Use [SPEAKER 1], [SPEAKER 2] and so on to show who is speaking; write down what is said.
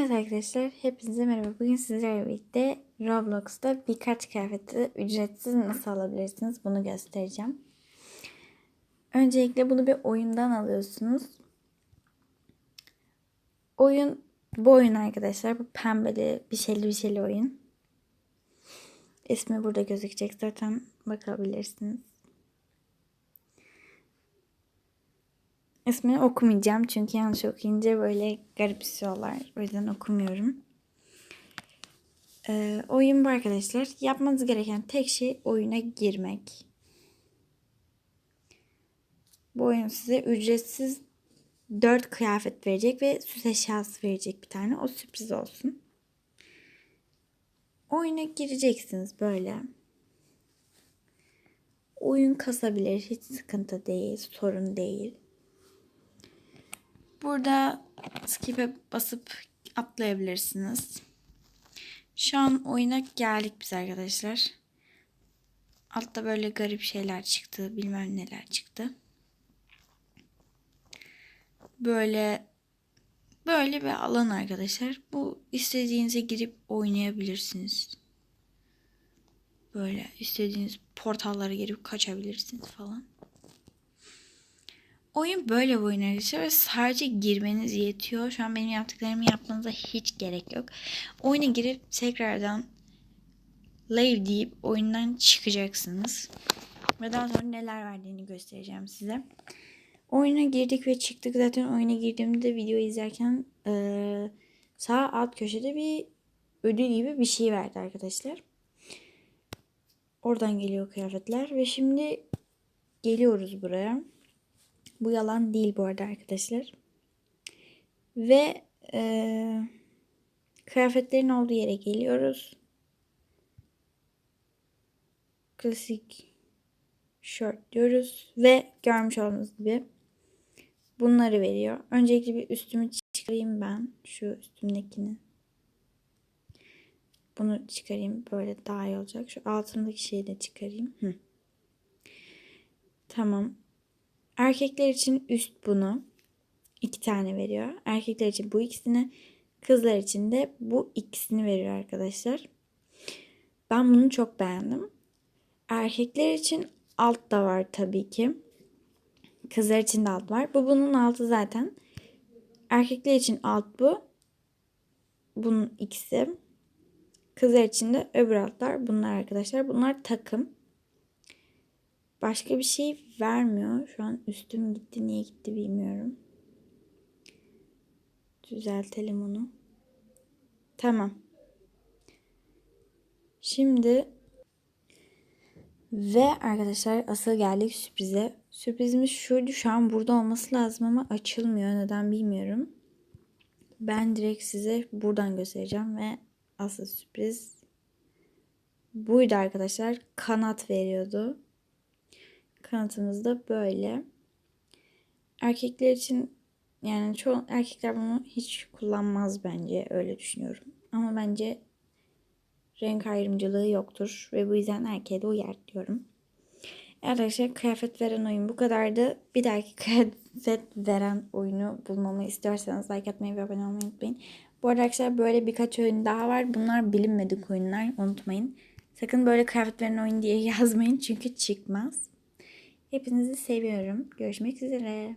[SPEAKER 1] Evet arkadaşlar, hepinize merhaba. Bugün sizlerle birlikte Roblox'ta birkaç kıyafeti ücretsiz nasıl alabilirsiniz bunu göstereceğim. Öncelikle bunu bir oyundan alıyorsunuz. Oyun, bu oyun arkadaşlar. Bu pembeli bir şeyli bir şeyli oyun. İsmi burada gözükecek zaten bakabilirsiniz. İsmini okumayacağım çünkü yanlış okuyunca böyle garipsiyorlar. O yüzden okumuyorum. Ee, oyun bu arkadaşlar. Yapmanız gereken tek şey oyuna girmek. Bu oyun size ücretsiz 4 kıyafet verecek ve süs eşyası verecek bir tane. O sürpriz olsun. Oyuna gireceksiniz böyle. Oyun kasabilir. Hiç sıkıntı değil. Sorun değil. Burada skip'e basıp atlayabilirsiniz. Şu an oyuna geldik biz arkadaşlar. Altta böyle garip şeyler çıktı. Bilmem neler çıktı. Böyle böyle bir alan arkadaşlar. Bu istediğinize girip oynayabilirsiniz. Böyle istediğiniz portallara girip kaçabilirsiniz falan. Oyun böyle bir oyun arkadaşlar ve sadece girmeniz yetiyor. Şu an benim yaptıklarımı yapmanıza hiç gerek yok. Oyuna girip tekrardan leave deyip oyundan çıkacaksınız. Ve daha sonra neler verdiğini göstereceğim size. Oyuna girdik ve çıktık. Zaten oyuna girdiğimde video izlerken sağ alt köşede bir ödül gibi bir şey verdi arkadaşlar. Oradan geliyor kıyafetler ve şimdi geliyoruz buraya. Bu yalan değil bu arada arkadaşlar. Ve e, kıyafetlerin olduğu yere geliyoruz. Klasik shirt diyoruz. Ve görmüş olduğunuz gibi bunları veriyor. Öncelikle bir üstümü çıkarayım ben. Şu üstümdekini. Bunu çıkarayım. Böyle daha iyi olacak. Şu altındaki şeyi de çıkarayım. Hı. Tamam. Erkekler için üst bunu iki tane veriyor. Erkekler için bu ikisini, kızlar için de bu ikisini veriyor arkadaşlar. Ben bunu çok beğendim. Erkekler için alt da var tabii ki. Kızlar için de alt var. Bu bunun altı zaten. Erkekler için alt bu. Bunun ikisi. Kızlar için de öbür altlar bunlar arkadaşlar. Bunlar takım. Başka bir şey vermiyor. Şu an üstüm gitti. Niye gitti bilmiyorum. Düzeltelim onu. Tamam. Şimdi ve arkadaşlar asıl geldik sürprize. Sürprizimiz şuydu. Şu an burada olması lazım ama açılmıyor. Neden bilmiyorum. Ben direkt size buradan göstereceğim ve asıl sürpriz buydu arkadaşlar. Kanat veriyordu. Kanatımız da böyle. Erkekler için yani çoğu erkekler bunu hiç kullanmaz bence öyle düşünüyorum. Ama bence renk ayrımcılığı yoktur ve bu yüzden erkeğe de uyar diyorum. Arkadaşlar kıyafet veren oyun bu kadardı. Bir dahaki kıyafet veren oyunu bulmamı istiyorsanız like atmayı ve abone olmayı unutmayın. Bu arada arkadaşlar böyle birkaç oyun daha var. Bunlar bilinmedik oyunlar unutmayın. Sakın böyle kıyafet veren oyun diye yazmayın çünkü çıkmaz. Hepinizi seviyorum. Görüşmek üzere.